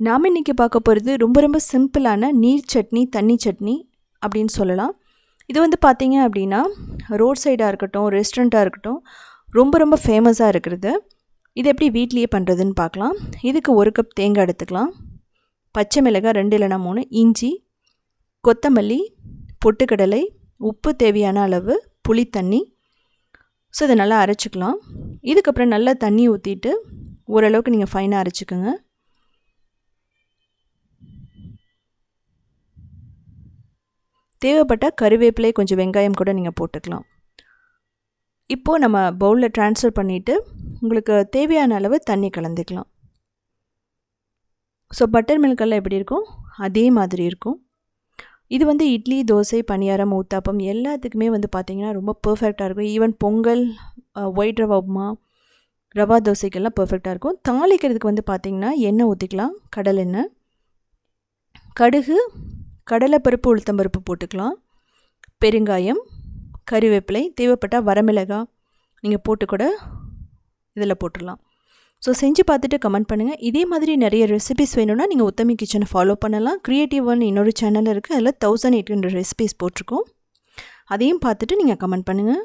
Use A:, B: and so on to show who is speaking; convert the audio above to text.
A: நாம் இன்றைக்கி பார்க்க போகிறது ரொம்ப ரொம்ப சிம்பிளான நீர் சட்னி தண்ணி சட்னி அப்படின்னு சொல்லலாம். இது வந்து பார்த்திங்க அப்படின்னா ரோட் சைடாக இருக்கட்டும் ரெஸ்டாரண்ட்டாக இருக்கட்டும் ரொம்ப ரொம்ப ஃபேமஸாக இருக்கிறது. இது எப்படி வீட்லேயே பண்ணுறதுன்னு பார்க்கலாம். இதுக்கு ஒரு கப் தேங்காய் எடுத்துக்கலாம். பச்சை மிளகாய் ரெண்டு இல்லைனா மூணு. இஞ்சி கொத்தமல்லி பொட்டுக்கடலை உப்பு தேவையான அளவு புளி தண்ணி. ஸோ இதை நல்லா அரைச்சிக்கலாம். இதுக்கப்புறம் நல்லா தண்ணி ஊற்றிட்டு ஓரளவுக்கு நீங்கள் ஃபைனாக அரைச்சிக்கோங்க. தேவைப்பட்டால் கருவேப்பிலை கொஞ்சம் வெங்காயம் கூட நீங்கள் போட்டுக்கலாம். இப்போது நம்ம பவுலில் ட்ரான்ஸ்ஃபர் பண்ணிவிட்டு உங்களுக்கு தேவையான அளவு தண்ணி கலந்துக்கலாம். ஸோ பட்டர் மில்கெல்லாம் எப்படி இருக்கும்? அதே மாதிரி இருக்கும். இது வந்து இட்லி தோசை பணியாரம் ஊத்தாப்பம் எல்லாத்துக்குமே வந்து பார்த்திங்கன்னா ரொம்ப பர்ஃபெக்டாக இருக்கும். ஈவன் பொங்கல் ஒயிட் ரவா உப்மா ரவா தோசைக்கெல்லாம் பர்ஃபெக்டாக இருக்கும். தாளிக்கிறதுக்கு வந்து பார்த்திங்கன்னா எண்ணெய் ஊற்றிக்கலாம் கடலெண்ணெய். கடுகு கடலைப்பருப்பு உளுத்தம்பருப்பு போட்டுக்கலாம். பெருங்காயம் கறிவேப்பிலை தேவைப்பட்டால் வரமிளகாய் நீங்கள் போட்டு கூட இதில் போட்டுடலாம். ஸோ செஞ்சு பார்த்துட்டு கமெண்ட் பண்ணுங்கள் இதே மாதிரி நிறைய ரெசிபிஸ் வேணும்னா நீங்கள் உத்தமி கிச்சனை ஃபாலோ பண்ணலாம். க்ரியேட்டிவ் ஒன் இன்னொரு சேனல் இருக்குது அதில் தௌசண்ட் எயிட் ஹண்ட்ரட் ரெசிபிஸ் போட்டிருக்கோம். அதையும் பார்த்துட்டு நீங்கள் கமெண்ட் பண்ணுங்கள்